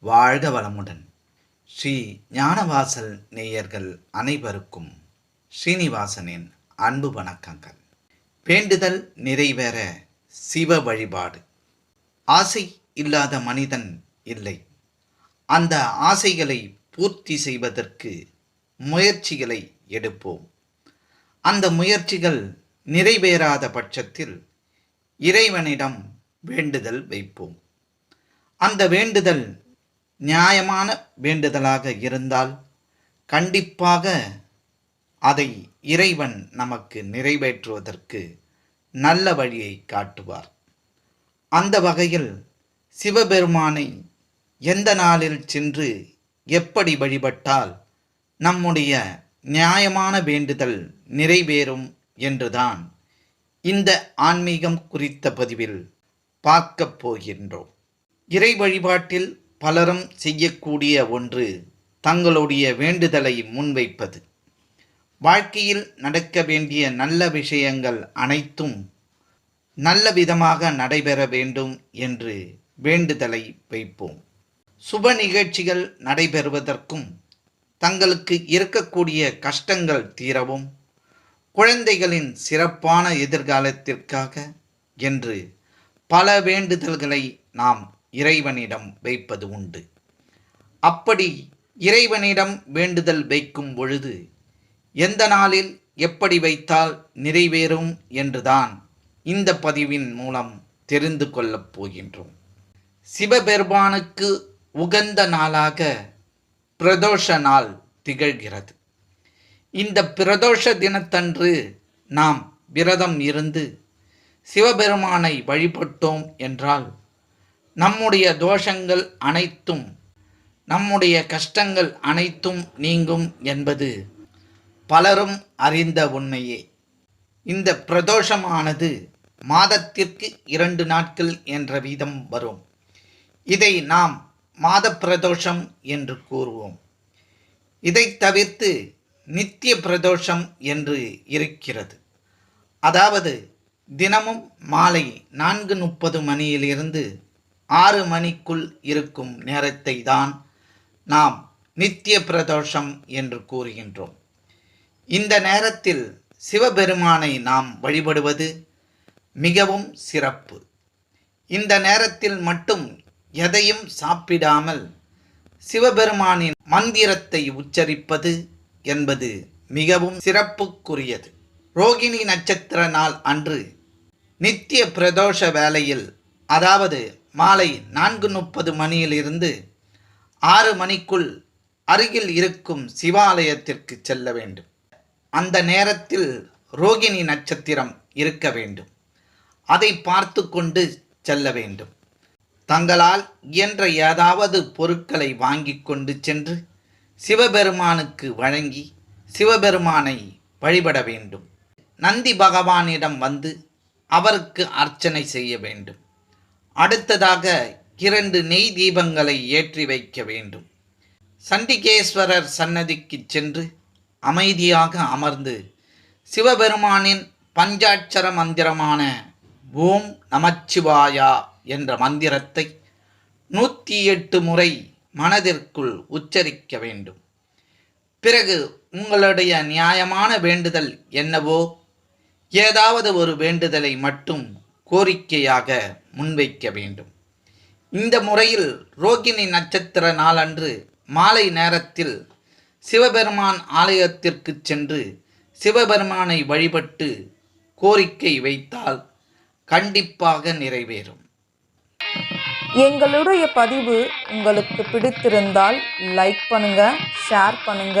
வாழ்க வளமுடன். ஸ்ரீ ஞானவாசல் நேயர்கள் அனைவருக்கும் ஸ்ரீனிவாசனின் அன்பு வணக்கங்கள். வேண்டுதல் நிறைவேற சிவ வழிபாடு. ஆசை இல்லாத மனிதன் இல்லை. அந்த ஆசைகளை பூர்த்தி செய்வதற்கு முயற்சிகளை எடுப்போம். அந்த முயற்சிகள் நிறைவேறாத பட்சத்தில் இறைவனிடம் வேண்டுதல் வைப்போம். அந்த வேண்டுதல் நியாயமான வேண்டுதலாக இருந்தால் கண்டிப்பாக அதை இறைவன் நமக்கு நிறைவேற்றுவதற்கு நல்ல வழியை காட்டுவார். அந்த வகையில் சிவபெருமானை எந்த நாளில் சென்று எப்படி வழிபட்டால் நம்முடைய நியாயமான வேண்டுதல் நிறைவேறும் என்றுதான் இந்த ஆன்மீகம் குறித்த பதிவில் பார்க்கப் போகின்றோம். இறை வழிபாட்டில் பலரும் செய்யக்கூடிய ஒன்று தங்களுடைய வேண்டுதலை முன்வைப்பது. வாழ்க்கையில் நடக்க வேண்டிய நல்ல விஷயங்கள் அனைத்தும் நல்ல விதமாக நடைபெற வேண்டும் என்று வேண்டுதலை வைப்போம். சுப நிகழ்ச்சிகள் நடைபெறுவதற்கும் தங்களுக்கு இருக்கக்கூடிய கஷ்டங்கள் தீரவும் குழந்தைகளின் சிறப்பான எதிர்காலத்திற்காக என்று பல வேண்டுதல்களை நாம் இறைவனிடம் வைப்பது உண்டு. அப்படி இறைவனிடம் வேண்டுதல் வைக்கும் பொழுது எந்த நாளில் எப்படி வைத்தால் நிறைவேறும் என்றுதான் இந்த பதிவின் மூலம் தெரிந்து கொள்ளப் போகின்றோம். சிவபெருமானுக்கு உகந்த நாளாக பிரதோஷ நாள் திகழ்கிறது. இந்த பிரதோஷ தினத்தன்று நாம் விரதம் இருந்து சிவபெருமானை வழிபட்டோம் என்றால் நம்முடைய தோஷங்கள் அனைத்தும் நம்முடைய கஷ்டங்கள் அனைத்தும் நீங்கும் என்பது பலரும் அறிந்த உண்மையே. இந்த பிரதோஷமானது மாதத்திற்கு இரண்டு நாட்கள் என்ற வீதம் வரும். இதை நாம் மாத பிரதோஷம் என்று கூறுவோம். இதை தவிர்த்து நித்திய பிரதோஷம் என்று இருக்கிறது. அதாவது தினமும் மாலை நான்கு முப்பது மணியிலிருந்து ஆறு மணிக்குள் இருக்கும் நேரத்தை தான் நாம் நித்திய பிரதோஷம் என்று கூறுகின்றோம். இந்த நேரத்தில் சிவபெருமானை நாம் வழிபடுவது மிகவும் சிறப்பு. இந்த நேரத்தில் மட்டும் எதையும் சாப்பிடாமல் சிவபெருமானின் மந்திரத்தை உச்சரிப்பது என்பது மிகவும் சிறப்புக்குரியது. ரோகிணி நட்சத்திர நாள் அன்று நித்திய பிரதோஷ வேளையில் அதாவது மாலை நான்கு முப்பது மணியிலிருந்து ஆறு மணிக்குள் அருகில் இருக்கும் சிவாலயத்திற்கு செல்ல வேண்டும். அந்த நேரத்தில் ரோகிணி நட்சத்திரம் இருக்க வேண்டும். அதை பார்த்து கொண்டு செல்ல வேண்டும். தங்களால் இயன்ற ஏதாவது பொருட்களை வாங்கி கொண்டு சென்று சிவபெருமானுக்கு வழங்கி சிவபெருமானை வழிபட வேண்டும். நந்தி பகவானிடம் வந்து அவருக்கு அர்ச்சனை செய்ய வேண்டும். அடுத்ததாக இரண்டு நெய் தீபங்களை ஏற்றி வைக்க வேண்டும். சண்டிகேஸ்வரர் சன்னதிக்கு சென்று அமைதியாக அமர்ந்து சிவபெருமானின் பஞ்சாட்சர மந்திரமான ஓம் நமச்சிவாயா என்ற மந்திரத்தை நூற்றி எட்டு முறை மனதிற்குள் உச்சரிக்க வேண்டும். பிறகு உங்களுடைய நியாயமான வேண்டுதல் என்னவோ? ஏதாவது ஒரு வேண்டுதலை மட்டும் கோரிக்கையாக முன்வைக்க வேண்டும். இந்த முறையில் ரோகிணி நட்சத்திர நாளன்று மாலை நேரத்தில் சிவபெருமான் ஆலயத்திற்கு சென்று சிவபெருமானை வழிபட்டு கோரிக்கை வைத்தால் கண்டிப்பாக நிறைவேறும். எங்களுடைய பதிவு உங்களுக்கு பிடித்திருந்தால் லைக் பண்ணுங்க ஷேர் பண்ணுங்க.